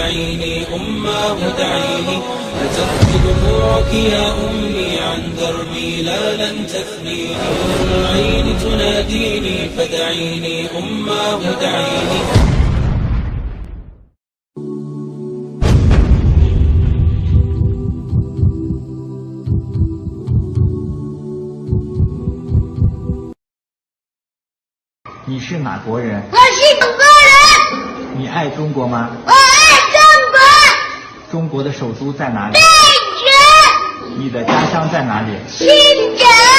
فدعيني أماه دعيني فتركض دموعك يا أمي عن دربي لا لن تثنيني العين تناديني فدعيني أماه دعيني “你是哪国人？我是中国人，你爱中国吗？我爱中国， 中国的首都在哪里？北京、你的家乡在哪里？新疆。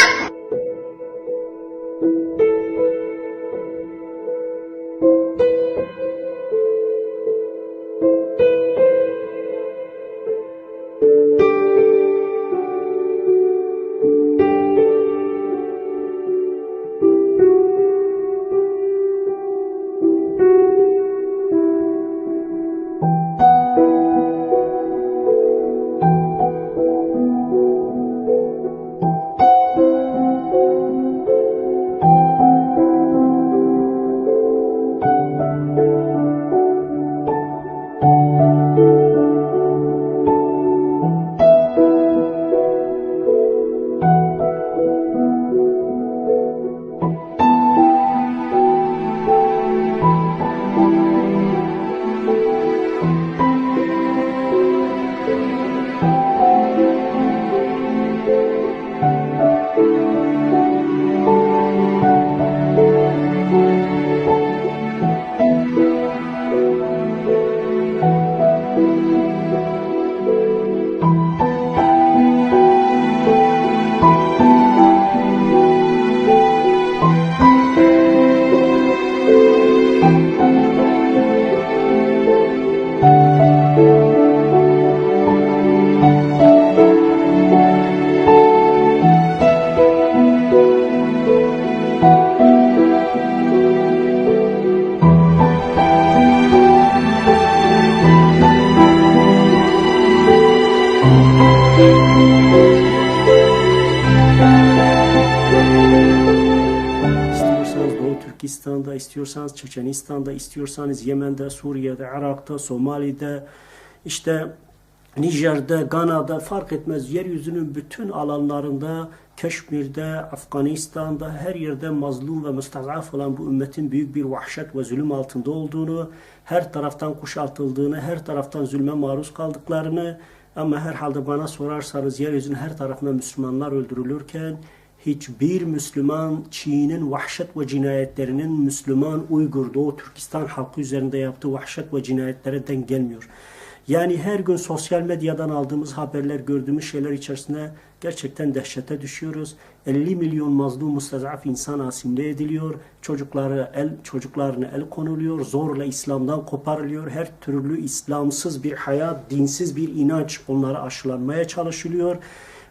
İstiyorsanız Çeçenistan'da, istiyorsanız Yemen'de, Suriye'de, Irak'ta, Somali'de, işte Nijer'de, Gana'da fark etmez. Yeryüzünün bütün alanlarında, Keşmir'de, Afganistan'da her yerde mazlum ve müstazaf olan bu ümmetin büyük bir vahşet ve zulüm altında olduğunu, her taraftan kuşatıldığını, her taraftan zulme maruz kaldıklarını ama herhalde bana sorarsanız yeryüzünün her tarafında Müslümanlar öldürülürken hiçbir Müslüman Çin'in vahşet ve cinayetlerinin Müslüman Uygur Doğu Türkistan halkı üzerinde yaptığı vahşet ve cinayetlerden gelmiyor. Yani her gün sosyal medyadan aldığımız haberler, gördüğümüz şeyler içerisinde gerçekten dehşete düşüyoruz. 50 milyon mazlum mustazaf insan asimle ediliyor. Çocukları el çocuklarına el konuluyor. Zorla İslam'dan koparılıyor. Her türlü İslamsız bir hayat, dinsiz bir inanç onlara aşılanmaya çalışılıyor.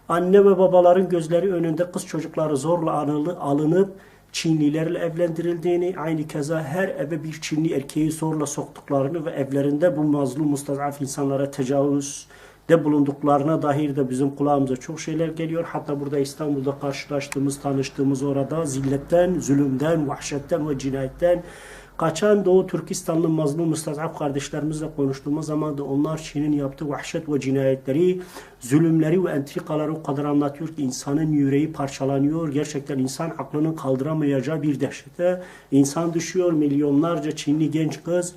Anne ve babaların gözleri önünde kız çocukları zorla alınıp, Çinlilerle evlendirildiğini, aynı keza her eve bir Çinli erkeği zorla soktuklarını ve evlerinde bu mazlum mustazaf insanlara tecavüzde bulunduklarına dair de bizim kulağımıza çok şeyler geliyor. Hatta burada İstanbul'da karşılaştığımız, tanıştığımız orada zilletten, zulümden, vahşetten ve cinayetten Kaçan Doğu Türkistanlı mazlum müstazaf kardeşlerimizle konuştuğumuz zaman da onlar Çin'in yaptığı vahşet ve cinayetleri, zulümleri ve entrikaları o kadar anlatıyor ki insanın yüreği parçalanıyor. Gerçekten insan aklının kaldıramayacağı bir dehşete insan düşüyor. Milyonlarca Çinli genç kız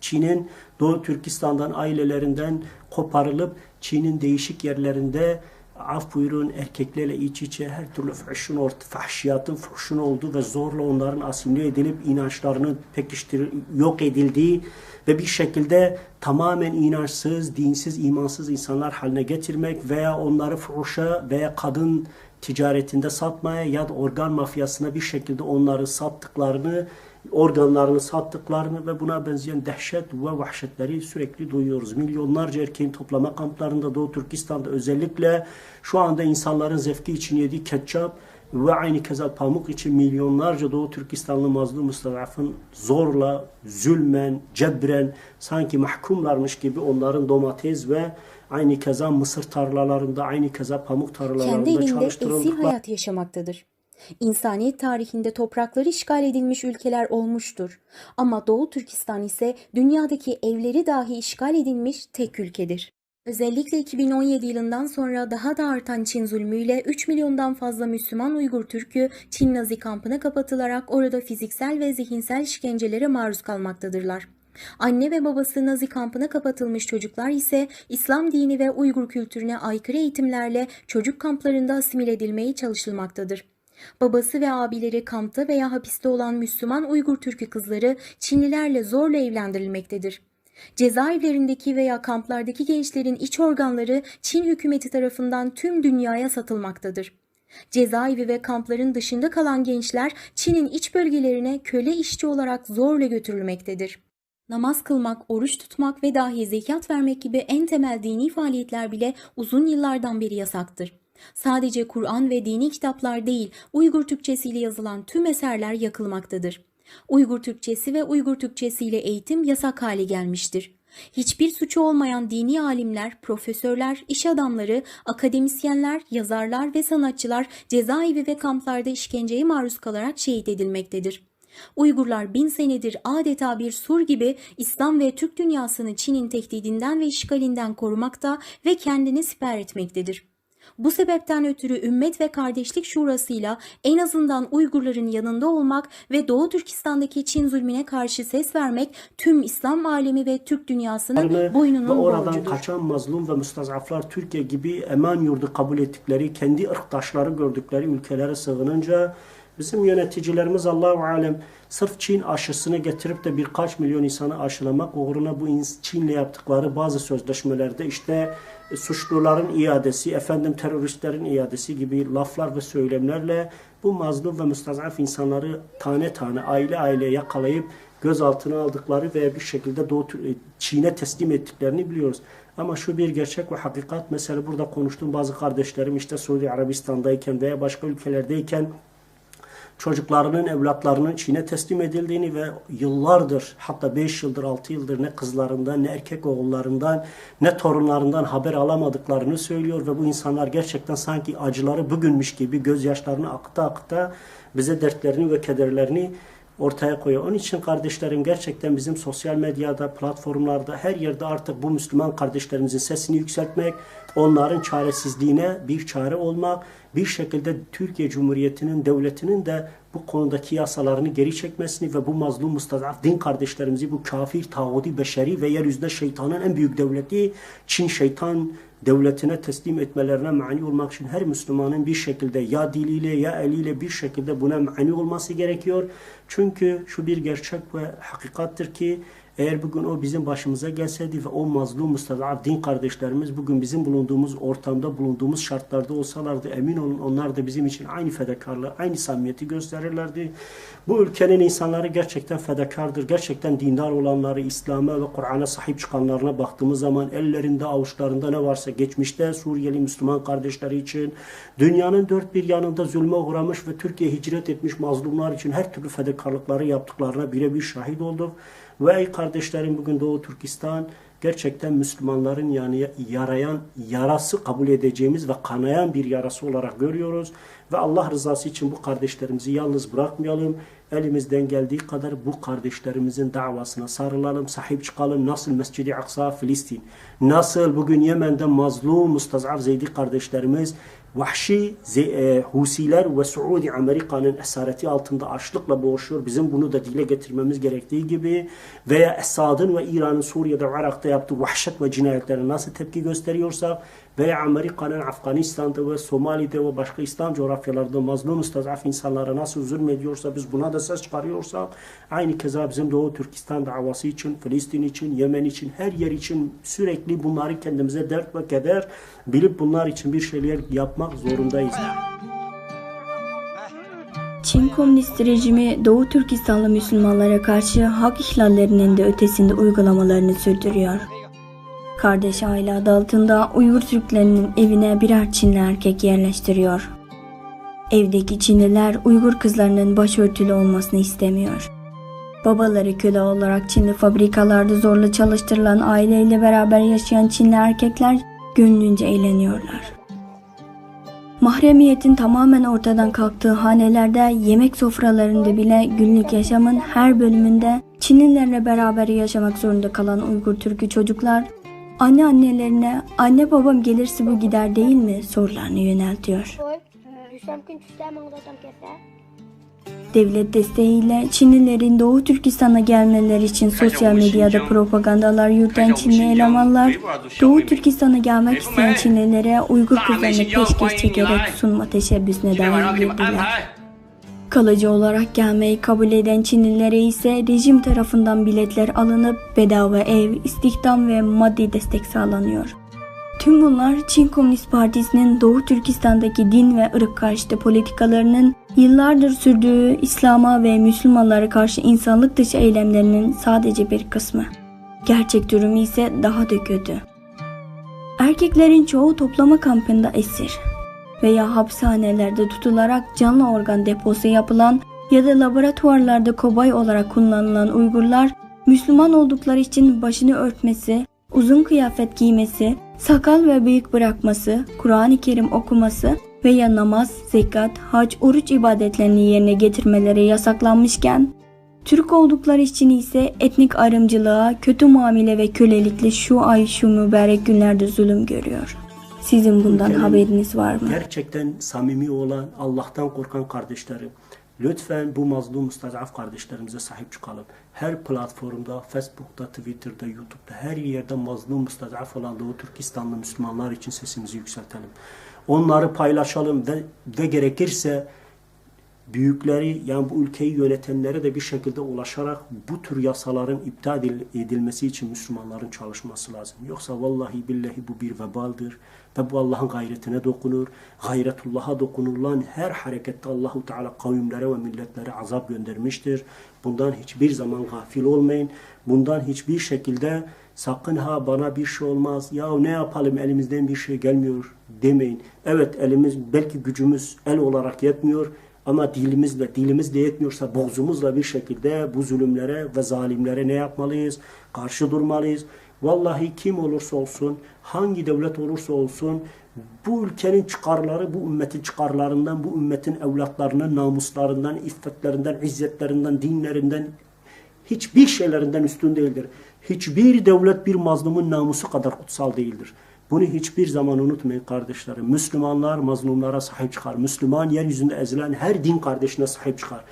Çin'in Doğu Türkistan'dan ailelerinden koparılıp Çin'in değişik yerlerinde af buyurun erkeklerle iç içe her türlü fuhşun orta, fahşiyatın fuhşun olduğu ve zorla onların asimile edilip inançlarının pekiştir yok edildiği ve bir şekilde tamamen inançsız, dinsiz, imansız insanlar haline getirmek veya onları fuhuşa veya kadın ticaretinde satmaya ya da organ mafyasına bir şekilde onları sattıklarını organlarını sattıklarını ve buna benzeyen dehşet ve vahşetleri sürekli duyuyoruz. Milyonlarca erkeğin toplama kamplarında Doğu Türkistan'da özellikle şu anda insanların zevki için yediği ketçap ve aynı keza pamuk için milyonlarca Doğu Türkistanlı mazlum müstadafın zorla, zulmen, cebren sanki mahkumlarmış gibi onların domates ve aynı keza mısır tarlalarında, aynı keza pamuk kendi tarlalarında esir çalıştırıldıkları hayat yaşamaktadır. İnsaniyet tarihinde toprakları işgal edilmiş ülkeler olmuştur. Ama Doğu Türkistan ise dünyadaki evleri dahi işgal edilmiş tek ülkedir. Özellikle 2017 yılından sonra daha da artan Çin zulmüyle 3 milyondan fazla Müslüman Uygur Türk'ü Çin Nazi kampına kapatılarak orada fiziksel ve zihinsel işkencelere maruz kalmaktadırlar. Anne ve babası Nazi kampına kapatılmış çocuklar ise İslam dini ve Uygur kültürüne aykırı eğitimlerle çocuk kamplarında asimile edilmeye çalışılmaktadır. Babası ve abileri kampta veya hapiste olan Müslüman Uygur Türk'ü kızları Çinlilerle zorla evlendirilmektedir. Cezaevlerindeki veya kamplardaki gençlerin iç organları Çin hükümeti tarafından tüm dünyaya satılmaktadır. Cezaevi ve kampların dışında kalan gençler Çin'in iç bölgelerine köle işçi olarak zorla götürülmektedir. Namaz kılmak, oruç tutmak ve dahi zekat vermek gibi en temel dini faaliyetler bile uzun yıllardan beri yasaktır. Sadece Kur'an ve dini kitaplar değil, Uygur Türkçesiyle yazılan tüm eserler yakılmaktadır. Uygur Türkçesi ve Uygur Türkçesi ile eğitim yasak hale gelmiştir. Hiçbir suçu olmayan dini alimler, profesörler, iş adamları, akademisyenler, yazarlar ve sanatçılar cezaevi ve kamplarda işkenceye maruz kalarak şehit edilmektedir. Uygurlar bin senedir adeta bir sur gibi İslam ve Türk dünyasını Çin'in tehdidinden ve işgalinden korumakta ve kendini siper etmektedir. Bu sebepten ötürü ümmet ve kardeşlik şurasıyla en azından Uygurların yanında olmak ve Doğu Türkistan'daki Çin zulmüne karşı ses vermek tüm İslam alemi ve Türk dünyasının ve boynunun oradan borcudur. kaçan mazlum ve müstazaflar Türkiye gibi eman yurdu kabul ettikleri, kendi ırktaşları gördükleri ülkelere sığınınca bizim yöneticilerimiz Allahu alem sırf Çin aşısını getirip de birkaç milyon insanı aşılamak uğruna bu Çin'le yaptıkları bazı sözleşmelerde işte e, suçluların iadesi, efendim teröristlerin iadesi gibi laflar ve söylemlerle bu mazlum ve müstazaf insanları tane tane aile aile yakalayıp gözaltına aldıkları veya bir şekilde e, Çin'e teslim ettiklerini biliyoruz. Ama şu bir gerçek ve hakikat. Mesela burada konuştuğum bazı kardeşlerim işte Suudi Arabistan'dayken veya başka ülkelerdeyken çocuklarının, evlatlarının Çin'e teslim edildiğini ve yıllardır hatta 5 yıldır 6 yıldır ne kızlarından ne erkek oğullarından ne torunlarından haber alamadıklarını söylüyor ve bu insanlar gerçekten sanki acıları bugünmüş gibi gözyaşlarını akta akta bize dertlerini ve kederlerini ortaya koyuyor. Onun için kardeşlerim gerçekten bizim sosyal medyada, platformlarda her yerde artık bu Müslüman kardeşlerimizin sesini yükseltmek, onların çaresizliğine bir çare olmak, bir şekilde Türkiye Cumhuriyeti'nin, devletinin de bu konudaki yasalarını geri çekmesini ve bu mazlum mustazaf din kardeşlerimizi bu kafir, tağudi, beşeri ve yeryüzünde şeytanın en büyük devleti Çin şeytan devletine teslim etmelerine mani olmak için her Müslümanın bir şekilde ya diliyle ya eliyle bir şekilde buna mani olması gerekiyor. Çünkü şu bir gerçek ve hakikattir ki eğer bugün o bizim başımıza gelseydi ve o mazlum müstazaf din kardeşlerimiz bugün bizim bulunduğumuz ortamda bulunduğumuz şartlarda olsalardı emin olun onlar da bizim için aynı fedakarlığı, aynı samimiyeti gösterirlerdi. Bu ülkenin insanları gerçekten fedakardır. Gerçekten dindar olanları, İslam'a ve Kur'an'a sahip çıkanlarına baktığımız zaman ellerinde avuçlarında ne varsa geçmişte Suriyeli Müslüman kardeşleri için dünyanın dört bir yanında zulme uğramış ve Türkiye hicret etmiş mazlumlar için her türlü fedakarlıkları yaptıklarına birebir şahit olduk. Ve ey kardeşlerim bugün Doğu Türkistan gerçekten Müslümanların yani yarayan yarası kabul edeceğimiz ve kanayan bir yarası olarak görüyoruz. Ve Allah rızası için bu kardeşlerimizi yalnız bırakmayalım. Elimizden geldiği kadar bu kardeşlerimizin davasına sarılalım, sahip çıkalım. Nasıl Mescid-i Aksa Filistin, nasıl bugün Yemen'de mazlum, mustazaf Zeydi kardeşlerimiz vahşi e, Husiler ve Suudi Amerika'nın esareti altında açlıkla boğuşuyor. Bizim bunu da dile getirmemiz gerektiği gibi veya Esad'ın ve İran'ın Suriye'de ve Irak'ta yaptığı vahşet ve cinayetlere nasıl tepki gösteriyorsak veya Amerika'nın Afganistan'da ve Somali'de ve başka İslam coğrafyalarında mazlum müstazaf insanlara nasıl zulmediyorsa biz buna da ses çıkarıyorsak aynı keza bizim Doğu Türkistan davası için, Filistin için, Yemen için, her yer için sürekli bunları kendimize dert ve keder bilip bunlar için bir şeyler yapmak zorundayız. Çin Komünist rejimi Doğu Türkistanlı Müslümanlara karşı hak ihlallerinin de ötesinde uygulamalarını sürdürüyor. Kardeş aile adı altında Uygur Türklerinin evine birer Çinli erkek yerleştiriyor. Evdeki Çinliler Uygur kızlarının başörtülü olmasını istemiyor. Babaları köle olarak Çinli fabrikalarda zorla çalıştırılan aileyle beraber yaşayan Çinli erkekler gönlünce eğleniyorlar. Mahremiyetin tamamen ortadan kalktığı hanelerde, yemek sofralarında bile günlük yaşamın her bölümünde Çinlilerle beraber yaşamak zorunda kalan Uygur Türk'ü çocuklar, anne annelerine anne babam gelirse bu gider değil mi sorularını yöneltiyor. Devlet desteğiyle Çinlilerin Doğu Türkistan'a gelmeleri için sosyal medyada propagandalar yürüten Çinli elemanlar, Doğu Türkistan'a gelmek isteyen Çinlilere Uygur kızlarını peşkeş çekerek sunma teşebbüsüne dair girdiler. Kalıcı olarak gelmeyi kabul eden Çinlilere ise rejim tarafından biletler alınıp bedava ev, istihdam ve maddi destek sağlanıyor. Tüm bunlar Çin Komünist Partisi'nin Doğu Türkistan'daki din ve ırk karşıtı politikalarının yıllardır sürdüğü İslam'a ve Müslümanlara karşı insanlık dışı eylemlerinin sadece bir kısmı. Gerçek durumu ise daha da kötü. Erkeklerin çoğu toplama kampında esir veya hapishanelerde tutularak canlı organ deposu yapılan ya da laboratuvarlarda kobay olarak kullanılan Uygurlar Müslüman oldukları için başını örtmesi, uzun kıyafet giymesi, sakal ve bıyık bırakması, Kur'an-ı Kerim okuması veya namaz, zekat, hac, oruç ibadetlerini yerine getirmeleri yasaklanmışken, Türk oldukları için ise etnik ayrımcılığa, kötü muamele ve kölelikle şu ay şu mübarek günlerde zulüm görüyor. Sizin bundan Ülkenin haberiniz var mı? Gerçekten samimi olan, Allah'tan korkan kardeşlerim. Lütfen bu mazlum müstazaf kardeşlerimize sahip çıkalım. Her platformda, Facebook'ta, Twitter'da, YouTube'da her yerde mazlum müstazaf olan Doğu Türkistanlı Müslümanlar için sesimizi yükseltelim. Onları paylaşalım ve, ve gerekirse büyükleri yani bu ülkeyi yönetenlere de bir şekilde ulaşarak bu tür yasaların iptal edil- edilmesi için Müslümanların çalışması lazım. Yoksa vallahi billahi bu bir vebaldir ve bu Allah'ın gayretine dokunur. Gayretullah'a dokunulan her harekette Allahu Teala kavimlere ve milletlere azap göndermiştir. Bundan hiçbir zaman gafil olmayın. Bundan hiçbir şekilde sakın ha bana bir şey olmaz. Ya ne yapalım elimizden bir şey gelmiyor demeyin. Evet elimiz belki gücümüz el olarak yetmiyor. Ama dilimizle, dilimiz de yetmiyorsa boğzumuzla bir şekilde bu zulümlere ve zalimlere ne yapmalıyız? Karşı durmalıyız. Vallahi kim olursa olsun, hangi devlet olursa olsun bu ülkenin çıkarları, bu ümmetin çıkarlarından, bu ümmetin evlatlarının namuslarından, iffetlerinden, izzetlerinden, dinlerinden hiçbir şeylerinden üstün değildir. Hiçbir devlet bir mazlumun namusu kadar kutsal değildir. Bunu hiçbir zaman unutmayın kardeşlerim. Müslümanlar mazlumlara sahip çıkar. Müslüman yeryüzünde ezilen her din kardeşine sahip çıkar.